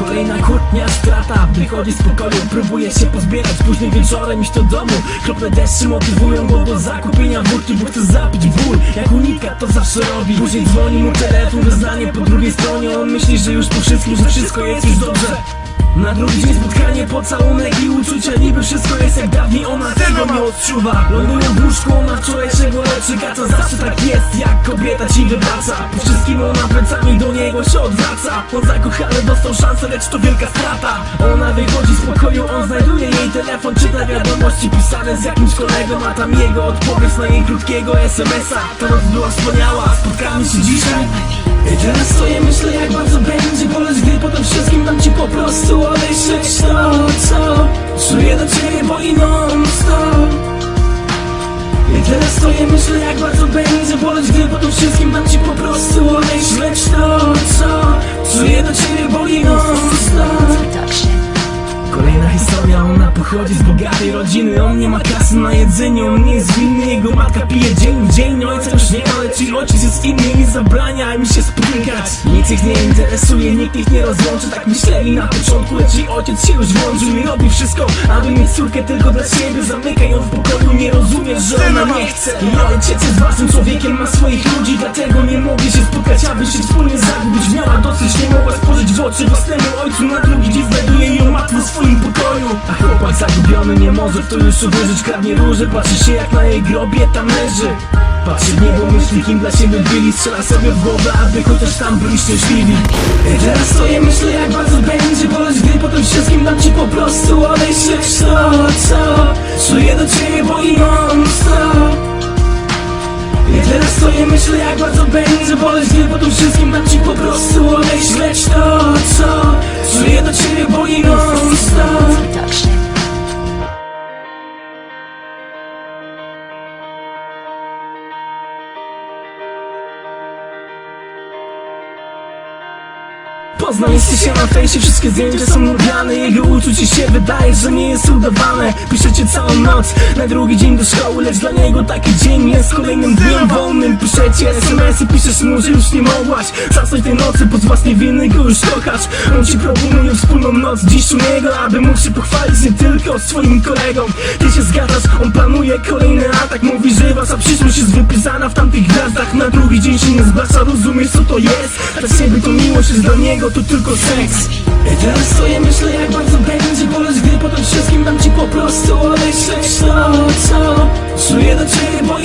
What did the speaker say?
Kolejna kłótnia, strata. Wychodzi z pokoju, próbuje się pozbierać. Później wieczorem iść do domu. Krople deszczy motywują go do zakupienia wódki Bo chce zapić ból, jak unika to zawsze robi. Później dzwoni mu telefon, wyznanie po drugiej stronie. On myśli, że już po wszystkim, że wszystko jest już dobrze na drugi dzień spotkanie, pocałunek i uczucia. Niby wszystko jest jak dawniej, ona tego nie odczuwa. Lądują w łóżku, ona wczorajszego leczyka. To zawsze tak jest, jak kobieta ci wywraca. Po wszystkim ona plecami do niego się odwraca. On zakochany dostał szansę, lecz to wielka strata. Ona wychodzi z pokoju, on znajduje jej telefon Czyta wiadomości pisane z jakimś kolegą A tam jego odpowiedź na jej krótkiego smsa Ta noc była wspaniała, spotkamy się dzisiaj. I teraz prostu odejść to, co czuję do ciebie boli non stop I teraz stoję, myślę jak bardzo będzie boleć Gdy po tym wszystkim dam ci po prostu odejść Lecz to, pochodzi z bogatej rodziny On nie ma kasy na jedzenie, on nie jest winny Jego matka pije dzień w dzień, ojca już nie ma Lecz ojciec jest inny i zabrania mi się spotykać. Nic ich nie interesuje, nikt ich nie rozłączy Tak myśleli na początku, lecz jej ojciec się już włączył I robi wszystko, aby mieć córkę tylko dla siebie. Zamyka ją w pokoju, nie rozumie, że ona nie chce. I ojciec jest ważnym człowiekiem, ma swoich ludzi Dlatego nie mogli się spotkać, aby się wspólnie zagubić. Miała dosyć, nie mogła spojrzeć w oczy własnemu ojcu Na drugi dzień znajduje matwę w swoim pokoju. A chłopak zagubiony nie może w to już uwierzyć Kradnie róże, patrzy się jak na jej grobie tam leży. Patrzy w niebo, myśli kim dla siebie byli. Strzela sobie w głowę, aby chociaż tam byli szczęśliwi. I teraz stoję, myślę jak bardzo będzie boleć Gdy po tym wszystkim dam ci po prostu odejść. Lecz to, co? Czuję do ciebie boli non stop stoję, myślę jak bardzo będzie boleć Gdy po tym wszystkim dam ci po prostu odejść Lecz to, co czuję do ciebie boli non stop Poznaliście się na fejsie, wszystkie zdjęcia są nurgane Jego uczucie się wydaje, że nie jest udawane. Piszecie całą noc, na drugi dzień do szkoły Lecz dla niego taki dzień jest kolejnym dniem wolnym. Piszecie smsy, piszesz mu, że już nie mogłaś Zasnąć tej nocy, pod własnej winy go już kochasz. On ci proponuje wspólną noc dziś u niego Aby mógł się pochwalić nie tylko swoim kolegom. Ty się zgadzasz, on planuje kolejny atak Mówi, że wasza przyszłość jest wypisana w tamtych gwiazdach. Na drugi dzień się nie zgłasza, rozumiesz co to jest? Dla ciebie to miłość jest dla niego, innego, to tylko seks Teraz stoję, myślę jak bardzo będzie boleć Gdy po tym wszystkim dam ci po prostu odejść Cześć, co? Czuję do ciebie, bo